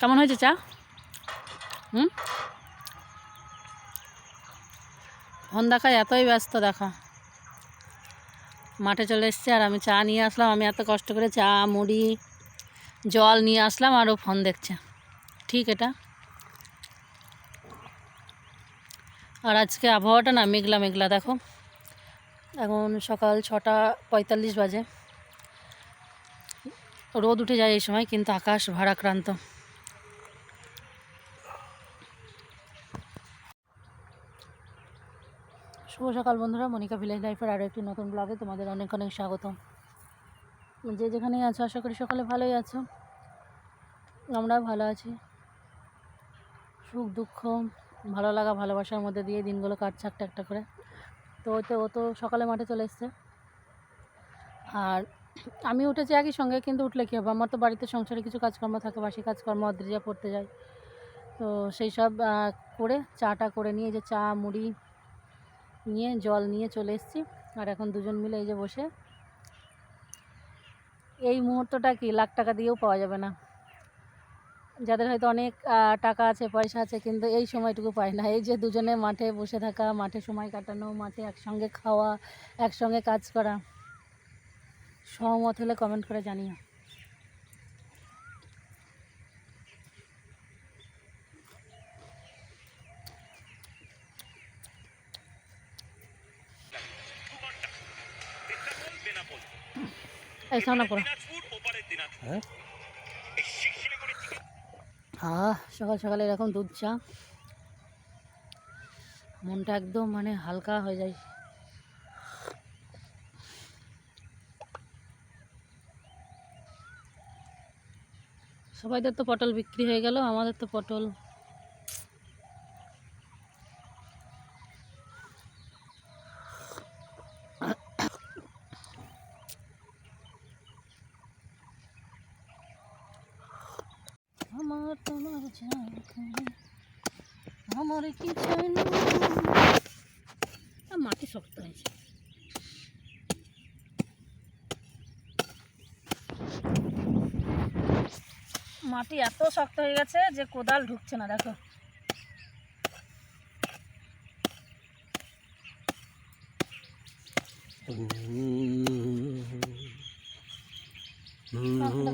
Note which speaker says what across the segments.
Speaker 1: কেমন হয়েছে চা? হুম? ফোন দেখায় এতই ব্যস্ত, দেখো। মাঠে চলে এসছে আর আমি চা নিয়ে আসলাম। আমি এত কষ্ট করে চা, মুড়ি, জল নিয়ে আসলাম আর ও ফোন দেখছে। ঠিক এটা? আর আজকে আবহাওয়াটা না মেঘলা মেঘলা, দেখো। এখন সকাল ছটা পঁয়তাল্লিশ বাজে। রোদ উঠে যায় এই সময়, কিন্তু আকাশ ভারাক্রান্ত। সকাল বন্ধুরা, মনিকা ভিলেজ লাইফের আরও একটি নতুন ব্লগে তোমাদের অনেক অনেক স্বাগতম। যে যেখানেই আছো, আশা করি সকালে ভালোই আছো। আমরাও ভালো আছি। সুখ, দুঃখ, ভালো লাগা, ভালোবাসার মধ্যে দিয়ে দিনগুলো কাটছে একটা একটা করে। তো ওতে ও তো সকালে মাঠে চলে এসছে। আর আমি উঠেছি একই সঙ্গে, কিন্তু উঠলে কী হবে? আমার তো বাড়িতে সংসারে কিছু কাজকর্ম থাকে, বাসি কাজকর্ম, অদ্রিজা পড়তে যায়। তো সেই সব করে চাটা করে নিয়ে যে চা, মুড়ি নিয়ে, জল নিয়ে চলে এসেছি। আর এখন দুজন মিলে এই যে বসে। এই মুহূর্তটা কি লাখ টাকা দিয়েও পাওয়া যাবে না। যাদের হয়তো অনেক টাকা আছে, পয়সা আছে, কিন্তু এই সময়টুকু পায় না। এই যে দুজনে মাঠে বসে থাকা, মাঠে সময় কাটানো, মাঠে একসঙ্গে খাওয়া, একসঙ্গে কাজ করা, সহমত হলে কমেন্ট করে জানিও।
Speaker 2: হ্যাঁ
Speaker 1: হ্যাঁ সকাল সকালে এরকম দুধ চা। মনটা একদম মানে হালকা হয়ে যায়। সবাইদের তো পটল বিক্রি হয়ে গেল, আমাদের তো পটল আমার তোমার ঝাঁকুনি, আমার কি চাই না মাটি শক্ত হয়েছে। মাটি এত শক্ত হয়ে গেছে যে কোদাল ঢুকছে না দেখো।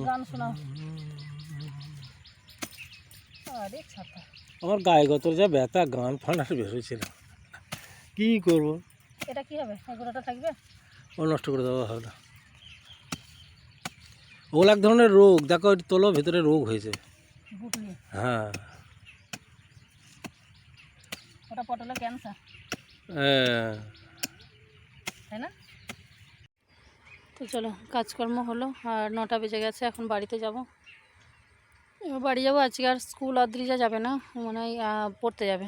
Speaker 1: গান শোনাও। আরে ছাতা।
Speaker 2: আমার গায়ে গতর যা ব্যথা গান ফান আর কী করব?
Speaker 1: এটা কি হবে? এগুলোটা থাকবে?
Speaker 2: ও নষ্ট করে দেওয়া হবে ওগুলো এক ধরনের রোগ দেখো ওই তোলো ভেতরে রোগ হয়েছে। হ্যাঁ।
Speaker 1: ওটা পটলের ক্যান্সার
Speaker 2: হ্যাঁ।
Speaker 1: তাই না? তো চলো কাজকর্ম হলো আর নটা বেজে গেছে এখন বাড়িতে যাব। এবার বাড়ি যাব, আজকে আর স্কুল অদ্রিজা যাবে না, মনে হয় পড়তে যাবে।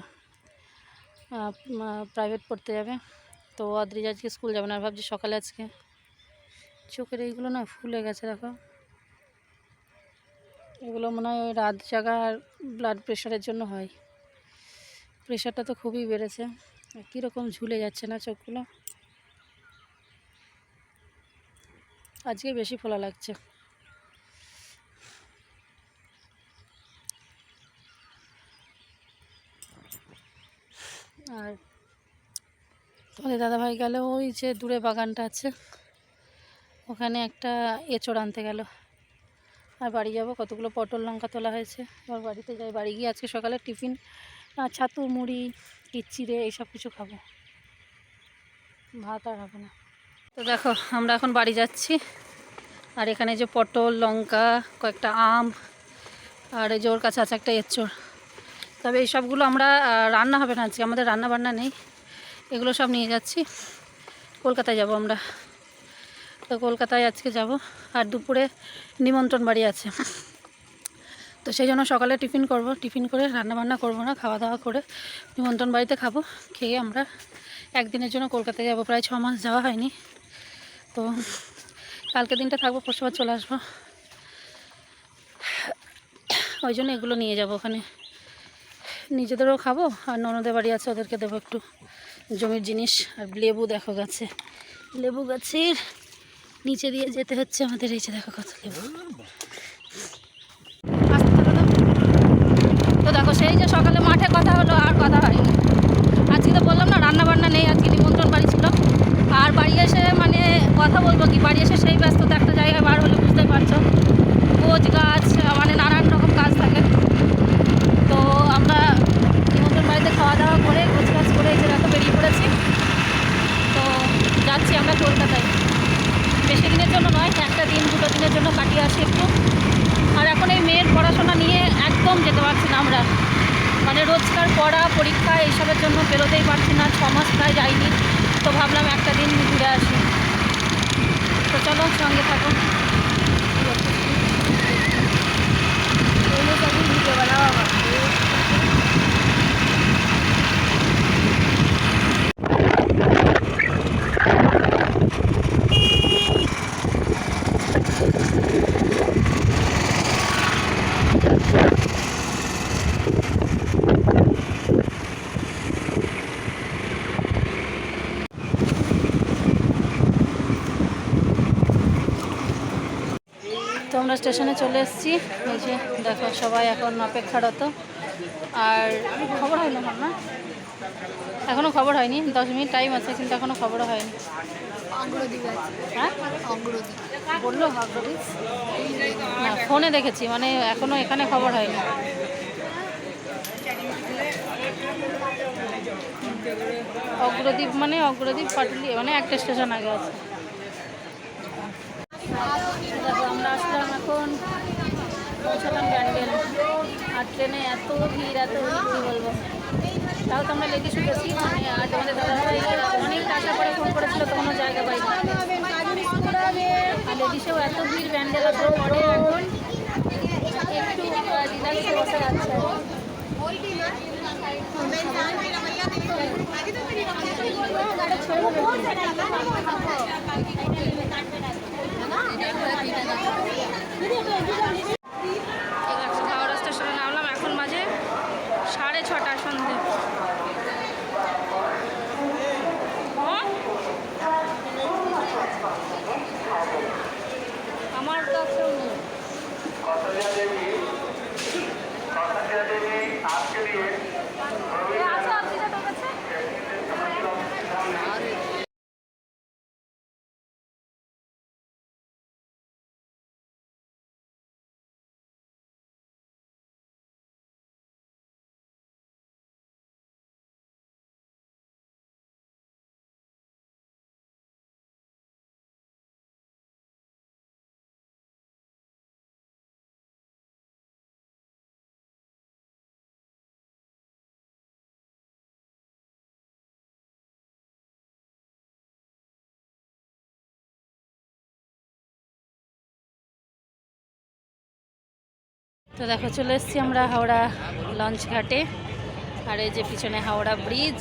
Speaker 1: প্রাইভেট পড়তে যাবে। তো অদ্রিজা আজকে স্কুল যাবে না ভাবছি সকালে আজকে। চোখের এইগুলো না ফুলে গেছে, দেখো। এগুলো মনে হয় ওই রাত জাগা আর ব্লাড প্রেশারের জন্য হয়। প্রেশারটা তো খুবই বেড়েছে। কীরকম ঝুলে যাচ্ছে না চোখগুলো। আজকে বেশি ফোলা লাগছে। আর তোমাদের দাদাভাই গেল, ওই যে দূরে বাগানটা আছে। ওখানে একটা এঁচড় আনতে গেল। আর বাড়ি যাব, কতগুলো পটল, লঙ্কা তোলা হয়েছে। এবার বাড়িতে যাই। বাড়ি গিয়ে আজকে সকালে টিফিন ছাতু, মুড়ি কিচ্চিরে এইসব কিছু খাব। ভাত আর হবে না। তো দেখো, আমরা এখন বাড়ি যাচ্ছি। আর এখানে যে পটল, লঙ্কা, কয়েকটা আম, আর এই ওর কাছে আছে একটা এঁচড়। তবে এই সবগুলো আমরা রান্না হবে না আজকে, আমাদের রান্না বান্না নেই। এগুলো সব নিয়ে যাচ্ছি। কলকাতায় যাব আমরা। তো কলকাতায় আজকে যাব, আর দুপুরে নিমন্ত্রণ বাড়ি আছে। তো সেই জন্য সকালে টিফিন করব। টিফিন করে রান্না বান্না করব না খাওয়া দাওয়া করে নিমন্ত্রণ বাড়িতে খাব। খেয়ে আমরা একদিনের জন্য কলকাতায় যাব। প্রায় ছ মাস যাওয়া হয়নি। তো কালকে দিনটা থাকব, পরশুবার চলে আসব। ওই জন্য এগুলো নিয়ে যাব ওখানে। নিজেদেরও খাব, আর ননদের বাড়ি আছে, ওদেরকে দেবো একটু জমির জিনিস। আর লেবু দেখো গাছে। লেবু গাছের নিচে দিয়ে যেতে হচ্ছে আমাদের, এই যে দেখো কত লেবু। তো দেখো, সেই যে সকালে মাঠে কথা হলো, আর কথা হয় আজকে তো বললাম না রান্না বান্না নেই, আজকে নিমন্ত্রণ বাড়ি ছিল। আর বাড়ি এসে মানে কথা বলব কি, বাড়ি এসে সেই ব্যস্ততা একটা জায়গায় বার হলে বুঝতে পারছ। কোচ গাছ মানে নানান রকম গাছ থাকে। মাস যাইনি তো ভাবলাম একটা দিন ঘুরে আসি। তো চলো সঙ্গে থাকো। বানাও আমরা। স্টেশনে চলে এসেছি। এই যে দেখো সবাই এখন অপেক্ষারত। আর খবর হয়নি আমার না এখনও খবর হয়নি? দশ মিনিট টাইম আছে, কিন্তু এখনও খবর হয়নি। হ্যাঁ? না, ফোনে দেখেছি মানে এখনও এখানে খবর হয়নি। অগ্রদীপ মানে অগ্রদীপ পাটুলি মানে একটা স্টেশন আগে আছে দেখো আমরা আসলাম এখন পৌঁছালাম ব্যান্ডেল আর ট্রেনে এত ভিড়, এত কী বলব? তাও তো আমরা লেগে শুনেছি মানে আর তোমাদের দাদাভাই অনেক আশা করে ফোন করেছিল কোনো জায়গা পাই আর লেডিসেও এত ভিড় ব্যান্ডেল আসার পরে এখন একটু রিল্যাক্সে বসে যাচ্ছে। হাওড়া ছটা সন্ধে হ্যাঁ? আমার কাছেও নেই এ, আছে আপনি তোর কাছে তো দেখো চলে এসেছি আমরা হাওড়া লঞ্চ ঘাটে আর এই যে পিছনে হাওড়া ब्रिज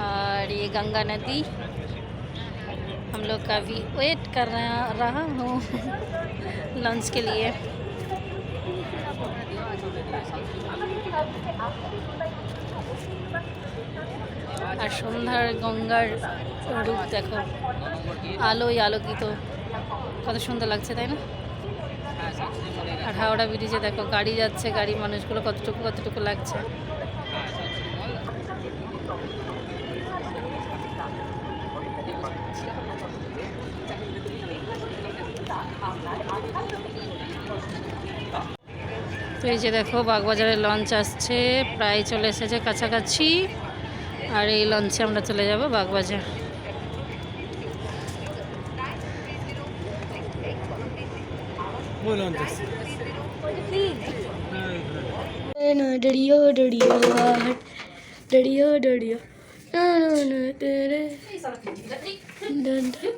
Speaker 1: और ये गंगा नदी हम लोग का भी वेट कर रहा रहा हूँ लंच के लिए আর সন্ধ্যার গঙ্গার রূপ দেখো আলোয় আলোকিত কত সুন্দর লাগছে তাই না আর হাওড়া ব্রিজে দেখো, গাড়ি যাচ্ছে, গাড়ি মানুষগুলো কতটুকু কতটুকু লাগছে। তো এই যে দেখো, বাগবাজারের লঞ্চ আসছে, প্রায় চলে এসেছে কাছাকাছি। আর এই লঞ্চে আমরা চলে যাব বাগবাজার
Speaker 2: বললাম তো
Speaker 3: ना डरियो डरियो आहट डरियो डरियो ना ना ना तेरे डन डन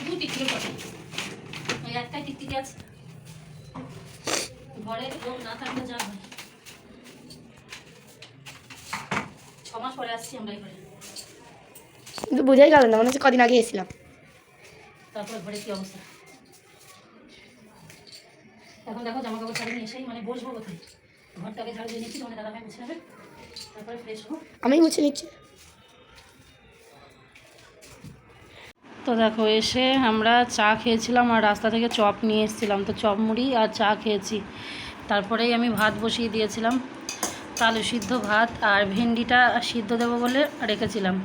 Speaker 1: দু টিকটিকি পড়ে ওই একটাই টিকটিকি আছে ঘরে লোক না থাকলে যা হয় ছ মাস পরে আসছি আমরা এবারে
Speaker 3: কিন্তু বোঝাই গেল না মনে হচ্ছে কদিন আগে এসেছিলাম।
Speaker 1: তারপরে ঘরে কি অবস্থা? এখন দেখো জামা কাপড় ছাড়িয়ে নিয়ে এসেই মানে বসবো কোথায়? ঘরটাকে ঝাড়ু দিয়ে নিচ্ছি তোমাদের দাদা ভাই মুছে নেবে তারপরে ফ্রেশ হব।
Speaker 3: আমি মুছে নিচ্ছি।
Speaker 1: তো দেখো এসে আমরা চা খেয়েছিলাম আর রাস্তা থেকে চপ নিয়ে এসেছিলাম। তো চপ মুড়ি আর চা খেয়েছি। তারপরেই আমি ভাত বসিয়ে দিয়েছিলাম। আলু সিদ্ধ ভাত আর ভেন্ডিটা সিদ্ধ দেবো বলে রেখেছিলাম।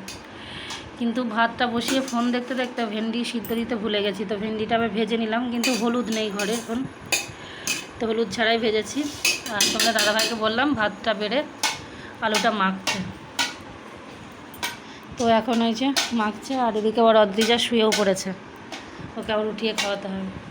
Speaker 1: কিন্তু ভাতটা বসিয়ে ফোন দেখতে দেখতে ভেন্ডি সিদ্ধ দিতে ভুলে গেছি। তো ভেন্ডিটা আমি ভেজে নিলাম, কিন্তু হলুদ নেই ঘরে এখন। তো হলুদ ছাড়াই ভেজেছি। আর তোমরা দাদাভাইকে বললাম, ভাতটা বেড়ে আলুটা মাখছে তো এখন ওই যে মাখছে, আর এদিকে আবার অদ্রিজা শুয়েও পড়েছে। ওকে আবার উঠিয়ে খাওয়াতে হবে।